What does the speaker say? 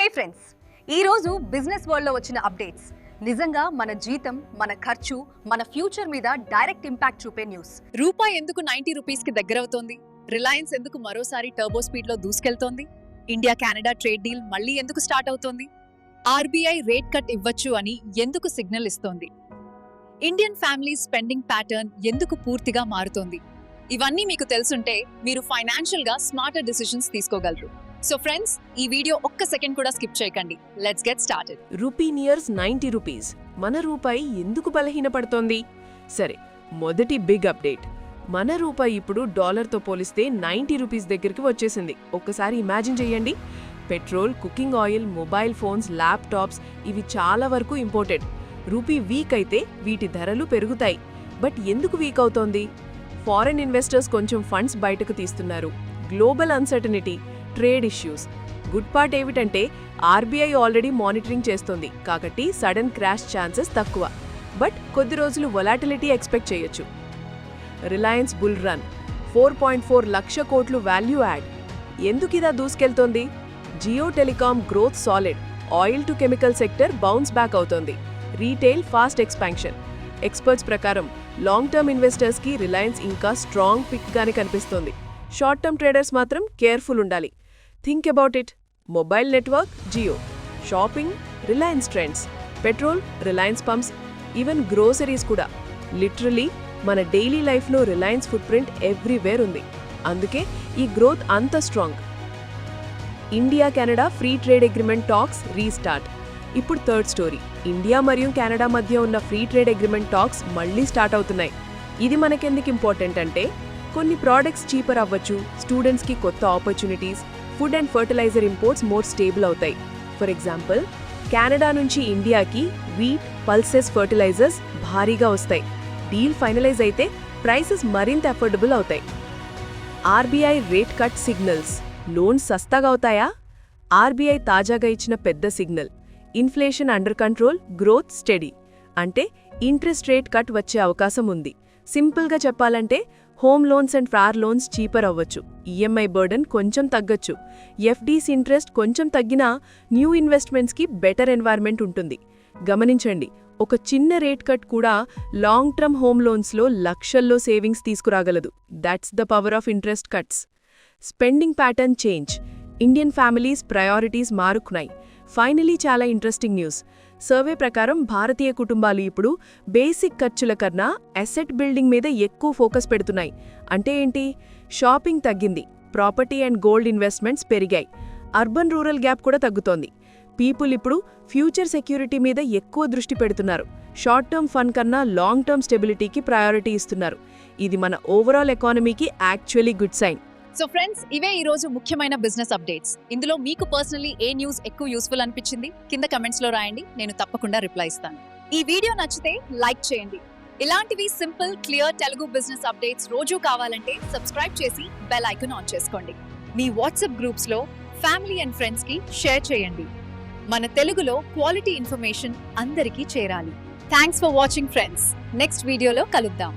హే friends ఈ రోజు business వరల్డ్లో వచ్చిన అప్డేట్స్ నిజంగా మన జీతం మన ఖర్చు మన ఫ్యూచర్ మీద డైరెక్ట్ ఇంపాక్ట్ చూపే న్యూస్ రూపాయి ఎందుకు నైన్టీ రూపీస్కి దగ్గరవుతోంది రిలయన్స్ ఎందుకు మరోసారి టర్బో స్పీడ్లో దూసుకెళ్తోంది? ఇండియా కెనడా ట్రేడ్ డీల్ మళ్ళీ ఎందుకు స్టార్ట్ అవుతోంది? ఆర్బీఐ రేట్ కట్ ఇవ్వచ్చు అని ఎందుకు సిగ్నల్ ఇస్తోంది? ఇండియన్ ఫ్యామిలీ స్పెండింగ్ ప్యాటర్న్ ఎందుకు పూర్తిగా మారుతోంది? ఇవన్నీ మీకు తెలుసుంటే మీరు ఫైనాన్షియల్గా స్మార్టర్ డిసిషన్స్ తీసుకోగలరు. సో ఫ్రెండ్స్ ఈ వీడియో ఒక్క సెకండ్ కూడా స్కిప్ చేయకండి. Let's get started rupee nears ninety rupees మన రూపాయి ఎందుకు బలహీనపడుతోంది? సరే మొదటి బిగ్ అప్డేట్ మన రూపాయి ఇప్పుడు డాలర్తో పోలిస్తే నైంటీ రూపీస్ దగ్గరికి వచ్చేసింది. ఒక్కసారి ఇమాజిన్ చేయండి. Petrol cooking oil mobile phones laptops ఇవి చాలా వరకు ఇంపోర్టెడ్ రూపీ వీక్ అయితే వీటి ధరలు పెరుగుతాయి. బట్ ఎందుకు వీక్ అవుతోంది? ఫారెన్ ఇన్వెస్టర్స్ కొంచెం ఫండ్స్ బయటకు తీస్తున్నారు. Global uncertainty trade issues. Good part ఏమిటంటే ఆర్బీఐ ఆల్రెడీ మానిటరింగ్ చేస్తుంది. కాబట్టి సడన్ క్రాష్ ఛాన్సెస్ తక్కువ. బట్ కొద్ది రోజులు వొలాటిలిటీ ఎక్స్పెక్ట్ చేయొచ్చు. Reliance bull run. Four point four lakh కోట్లు వాల్యూ యాడ్. ఎందుకు ఇదా దూసుకెళ్తోంది? Jio telecom growth solid. Oil to chemical sector bounce back అవుతోంది. Retail fast expansion. ఎక్స్పర్ట్స్ ప్రకారం లాంగ్ టర్మ్ ఇన్వెస్టర్స్కి రిలయన్స్ ఇంకా స్ట్రాంగ్ పిక్గానే కనిపిస్తోంది. షార్ట్ టర్మ్ ట్రేడర్స్ మాత్రం కేర్ఫుల్ ఉండాలి. Think about it mobile network Jio shopping Reliance trends petrol Reliance pumps even groceries కూడా. Literally మన డైలీ లైఫ్లో రిలయన్స్ ఫుట్ ప్రింట్ ఎవ్రీవేర్ ఉంది. అందుకే ఈ గ్రోత్ అంత strong India Canada free trade agreement talks restart ఇప్పుడు థర్డ్ స్టోరీ ఇండియా మరియు Canada మధ్య ఉన్న ఫ్రీ ట్రేడ్ అగ్రిమెంట్ టాక్స్ మళ్ళీ స్టార్ట్ అవుతున్నాయి. ఇది మనకెందుకు ఇంపార్టెంట్ అంటే కొన్ని ప్రోడక్ట్స్ చీపర్ అవ్వచ్చు స్టూడెంట్స్కి కొత్త opportunities food and fertiliser imports more stable అవుతాయి. ఫర్ ఎగ్జాంపుల్ కెనడా నుంచి ఇండియాకి వీట్ పల్సెస్ ఫర్టిలైజర్స్ భారీగా వస్తాయి. డీల్ ఫైనలైజ్ అయితే ప్రైసెస్ మరింత అఫోర్డబుల్ అవుతాయి. RBI rate cut signals. Loans సస్తాగా అవుతాయా? ఆర్బీఐ తాజాగా ఇచ్చిన పెద్ద signal. Inflation under control growth steady. అంటే ఇంట్రెస్ట్ రేట్ కట్ వచ్చే అవకాశం ఉంది. సింపుల్గా చెప్పాలంటే home loans and car loans cheaper అవ్వచ్చు. ఈఎంఐ బర్డన్ కొంచెం తగ్గొచ్చు. ఎఫ్డీస్ ఇంట్రెస్ట్ కొంచెం తగ్గినా న్యూ ఇన్వెస్ట్మెంట్స్కి బెటర్ ఎన్వైర్న్మెంట్ ఉంటుంది. గమనించండి ఒక చిన్న రేట్ కట్ కూడా లాంగ్ టర్మ్ హోమ్ లోన్స్లో లక్షల్లో savings తీసుకురాగలదు. That's the power of interest cuts spending pattern change Indian families priorities మారుకున్నాయి. Finally చాలా ఇంట్రెస్టింగ్ న్యూస్ సర్వే ప్రకారం భారతీయ కుటుంబాలు ఇప్పుడు బేసిక్ ఖర్చుల కన్నా అసెట్ బిల్డింగ్ మీద ఎక్కువ ఫోకస్ పెడుతున్నాయి. అంటే ఏంటి? షాపింగ్ తగ్గింది. ప్రాపర్టీ అండ్ గోల్డ్ ఇన్వెస్ట్మెంట్స్ పెరిగాయి. అర్బన్ రూరల్ గ్యాప్ కూడా తగ్గుతోంది. పీపుల్ ఇప్పుడు ఫ్యూచర్ సెక్యూరిటీ మీద ఎక్కువ దృష్టి పెడుతున్నారు. షార్ట్ టర్మ్ ఫండ్ కన్నా లాంగ్ టర్మ్ స్టెబిలిటీకి ప్రయారిటీ ఇస్తున్నారు. ఇది మన ఓవరాల్ ఎకానమీకి actually good sign. So friends ఇవే ఈ రోజు ముఖ్యమైన బిజినెస్ అప్డేట్స్ ఇందులో మీకు పర్సనలీ ఏ న్యూస్ ఎక్కువ యూస్ఫుల్ అనిపించింది? కింద కమెంట్స్లో రాయండి నేను తప్పకుండా రిప్లై ఇస్తాను. ఈ వీడియో నచ్చితే లైక్ చేయండి. ఇలాంటివి simple clear Telugu business updates రోజు కావాలంటే సబ్స్క్రైబ్ చేసి బెల్ ఐకాన్ ఆన్ చేసుకోండి. మీ వాట్సాప్ గ్రూప్స్లో ఫ్యామిలీ అండ్ ఫ్రెండ్స్కి షేర్ చేయండి. మన తెలుగులో క్వాలిటీ ఇన్ఫర్మేషన్ అందరికీ చేరాలి. Thanks for watching friends next వీడియోలో కలుద్దాం.